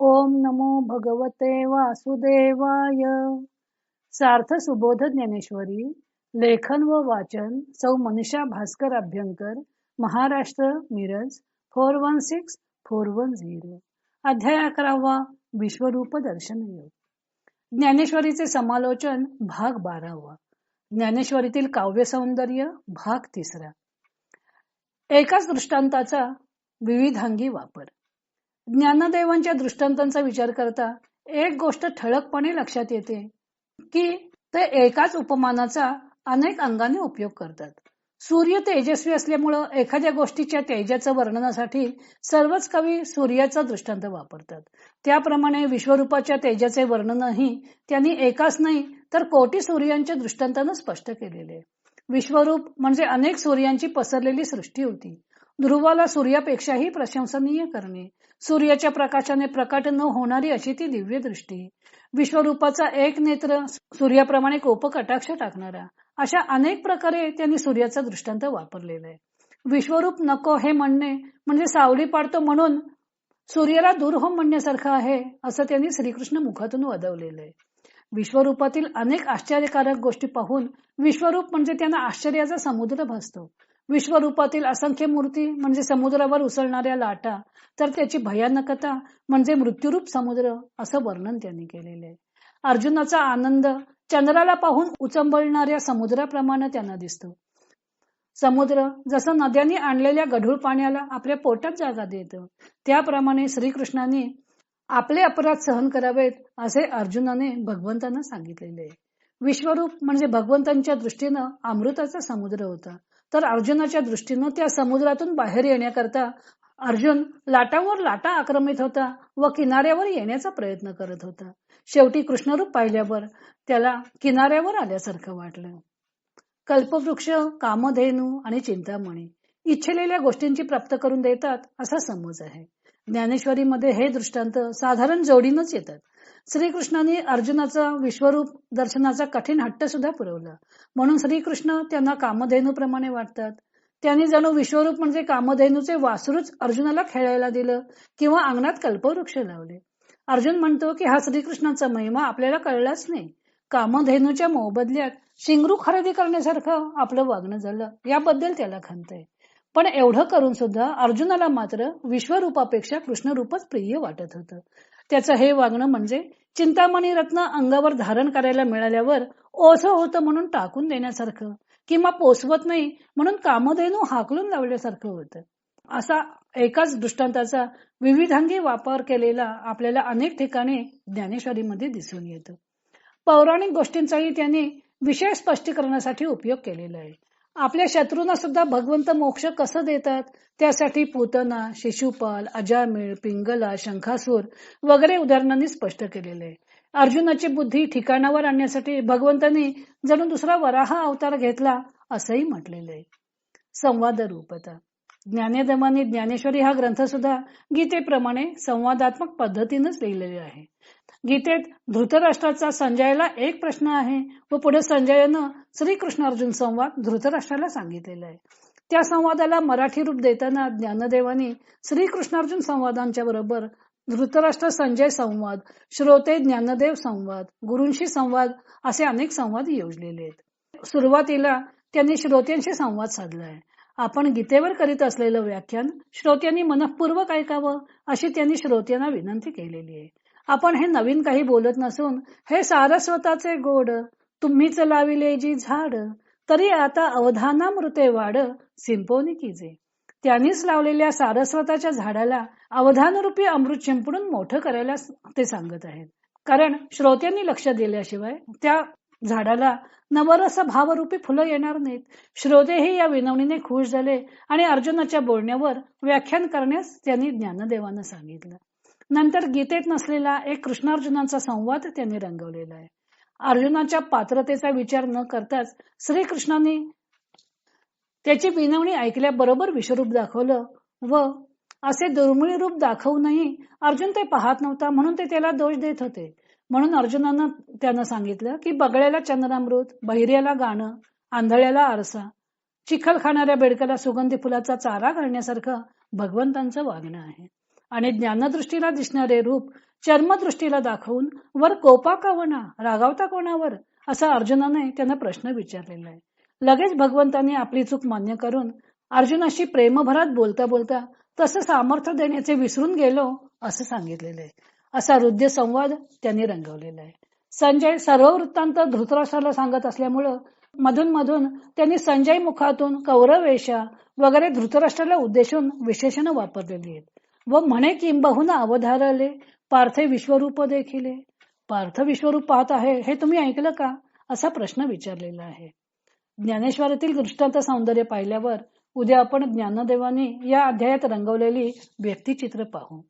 ओम नमो भगवते वासुदेवाय. सार्थ सुबोध ज्ञानेश्वरी लेखन व वाचन सौ Manisha Bhaskar Abhyankar Maharashtra Miraj four one six four one zero. अध्याय अकरावा विश्वरूप दर्शन योग. ज्ञानेश्वरीचे समालोचन भाग बारावा. ज्ञानेश्वरीतील काव्य सौंदर्य भाग तिसरा. एकाच दृष्टांताचा विविधांगी वापर. ज्ञानदेवांच्या दृष्टांतांचा विचार करता एक गोष्ट ठळकपणे लक्षात येते की ते एकाच उपमानाचा अनेक अंगाने उपयोग करतात. सूर्य तेजस्वी असल्यामुळं एखाद्या गोष्टीच्या तेजाचं वर्णनासाठी सर्वच कवी सूर्याचा दृष्टांत वापरतात. त्याप्रमाणे विश्वरूपाच्या तेजाचे वर्णनही त्यांनी एकाच नाही तर कोटी सूर्यांच्या दृष्टांतानं स्पष्ट केलेले विश्वरूप म्हणजे अनेक सूर्यांची पसरलेली सृष्टी होती. ध्रुवाला सूर्यापेक्षाही प्रशंसनीय करणे. सूर्याच्या प्रकाशाने प्रकट न होणारी अशी ती दिव्य दृष्टी. विश्वरूपाचा एक नेत्र सूर्याप्रमाणे कोप कटाक्ष टाकणारा. अशा अनेक प्रकारे त्यांनी सूर्याचा दृष्टांत वापरलेला. आहे विश्वरूप नको हे म्हणणे म्हणजे सावली पाडतो म्हणून सूर्याला दूर हो म्हणण्यासारखं आहे असं त्यांनी श्रीकृष्ण मुखातून वदवलेलं. आहे विश्वरूपातील अनेक आश्चर्यकारक गोष्टी पाहून विश्वरूप म्हणजे त्यांना आश्चर्याचा समुद्र भासतो. विश्वरूपातील असंख्य मूर्ती म्हणजे समुद्रावर उसळणाऱ्या लाटा तर त्याची भयानकता म्हणजे मृत्यूरूप समुद्र असं वर्णन त्यांनी केलेले आहे. अर्जुनाचा आनंद चंद्राला पाहून उचंबळणाऱ्या समुद्राप्रमाणे त्यांना दिसतो. समुद्र जसं नद्यांनी आणलेल्या गढूळ पाण्याला आपल्या पोटात जागा देत त्याप्रमाणे श्रीकृष्णाने आपले अपराध सहन करावेत असे अर्जुनाने भगवंतांना सांगितलेले आहे. विश्वरूप म्हणजे भगवंतांच्या दृष्टीनं अमृताचा समुद्र होता. तर अर्जुनाच्या दृष्टीनं त्या समुद्रातून बाहेर येण्याकरता अर्जुन लाटावर लाटा आक्रमित होता व किनाऱ्यावर येण्याचा प्रयत्न करत होता. शेवटी कृष्णरूप पाहिल्यावर त्याला किनाऱ्यावर आल्यासारखं वाटलं. कल्पवृक्ष कामधेनू आणि चिंतामणी इच्छिलेल्या गोष्टींची प्राप्त करून देतात असा समज आहे. ज्ञानेश्वरीमध्ये हे दृष्टांत साधारण जोडीनच येतात. श्रीकृष्णाने अर्जुनाचा विश्वरूप दर्शनाचा कठीण हट्ट सुद्धा पुरवला. म्हणून श्रीकृष्ण त्यांना कामधेनूप्रमाणे वाटतात. त्यांनी जणू विश्वरूप म्हणजे कामधेनूचे वासरूच अर्जुनाला खेळायला दिलं किंवा अंगणात कल्पवृक्ष लावले. अर्जुन म्हणतो की हा श्रीकृष्णाचा महिमा आपल्याला कळलाच नाही. कामधेनूच्या मोबदल्यात शिंगरू खरेदी करण्यासारखं आपलं वागणं झालं याबद्दल त्याला खंत आहे. पण एवढं करून सुद्धा अर्जुनाला मात्र विश्वरूपापेक्षा कृष्णरूपच प्रिय वाटत होतं. त्याचं हे वागणं म्हणजे चिंतामणी रत्न अंगावर धारण करायला मिळाल्यावर ओझ होतं म्हणून टाकून देण्यासारखं किंवा पोचवत नाही म्हणून कामधेनू हाकलून लावल्यासारखं होतं. असा एकाच दृष्टांताचा विविधांगी वापर केलेला आपल्याला अनेक ठिकाणी ज्ञानेश्वरीमध्ये दिसून येतो. पौराणिक गोष्टींचाही त्यांनी विशेष स्पष्टीकरणासाठी उपयोग केलेला आहे. आपल्या शत्रूंना सुद्धा भगवंत मोक्ष कसं देतात? त्यासाठी पूतना शिशुपाल अजामिळ पिंगला शंखासूर वगैरे उदाहरणांनी स्पष्ट केलेले आहे. अर्जुनाची बुद्धी ठिकाणावर आणण्यासाठी भगवंतांनी जणू दुसरा वराह अवतार घेतला असंही म्हटलेलं आहे. संवाद रूपता. ज्ञानेदमानी ज्ञानेश्वरी हा ग्रंथ सुद्धा गीतेप्रमाणे संवादात्मक पद्धतीनंच लिहिलेले आहे. गीतेत धृतराष्ट्राचा संजयला एक प्रश्न आहे व पुढे संजयनं श्रीकृष्ण अर्जुन संवाद धृतराष्ट्राला सांगितलेला आहे. त्या संवादाला मराठी रूप देताना ज्ञानदेवानी श्रीकृष्णार्जुन संवादांच्या बरोबर धृतराष्ट्र संजय संवाद श्रोते ज्ञानदेव संवाद गुरूंशी संवाद असे अनेक संवाद योजलेले आहेत. सुरुवातीला त्यांनी श्रोत्यांशी संवाद साधला आहे. आपण गीतेवर करीत असलेलं व्याख्यान श्रोत्यांनी मनपूर्वक ऐकावं अशी त्यांनी श्रोत्यांना विनंती केलेली आहे. आपण हे नवीन काही बोलत नसून हे सारस्वताचे गोड तुम्हीच लाविले जी झाड तरी आता अवधानामृते वाढ सिंपोनी कीजे त्यांनीच लावलेल्या सारस्वताच्या झाडाला अवधानरूपी अमृत शिंपडून मोठं करायला ते सांगत आहेत. कारण श्रोत्यांनी लक्ष दिल्याशिवाय त्या झाडाला नवरस भावरूपी फुलं येणार नाहीत. श्रोतेही या विनवणीने खुश झाले आणि अर्जुनाच्या बोलण्यावर व्याख्यान करण्यास त्यांनी ज्ञानदेवानं सांगितलं. नंतर गीतेत नसलेला एक कृष्णार्जुनांचा संवाद त्यांनी रंगवलेला आहे. अर्जुनाच्या पात्रतेचा विचार न करताच श्रीकृष्णाने त्याची विनवणी ऐकल्याबरोबर विश्वरूप दाखवलं व असे दुर्मिळ रूप दाखवूनही अर्जुन ते पाहत नव्हता म्हणून ते त्याला दोष देत होते. म्हणून अर्जुनानं त्यानं सांगितलं की बगळ्याला चंद्रामृत बहिर्याला गाणं आंधळ्याला आरसा चिखल खाणाऱ्या बेडकाला सुगंधी फुलाचा चारा घालण्यासारखं भगवंतांचं वागणं आहे. आणि ज्ञानदृष्टीला दिसणारे रूप चर्मदृष्टीला दाखवून वर कोपा का वना रागावता कोणावर? असा अर्जुनाने त्यांना प्रश्न विचारलेला आहे. लगेच भगवंतांनी आपली चूक मान्य करून अर्जुनाशी प्रेमभरात बोलता बोलता तसं सामर्थ्य देण्याचे विसरून गेलो असं सांगितलेलं आहे. असा हृदय संवाद त्यांनी रंगवलेला आहे. संजय सर्व वृत्तांत धृतराष्ट्राला सांगत असल्यामुळं मधून मधून त्यांनी संजय मुखातून कौरवेशा वगैरे धृतराष्ट्राला उद्देशून विशेषण वापरलेली आहेत. व म्हणे किंबहुना अवधारले पार्थे विश्वरूप देखील. पार्थ विश्वरूप पाहत आहे हे तुम्ही ऐकलं का? असा प्रश्न विचारलेला आहे. ज्ञानेश्वरातील दृष्टांत सौंदर्य पाहिल्यावर उद्या आपण ज्ञानदेवानी या अध्यायात रंगवलेली व्यक्तिचित्र पाहू.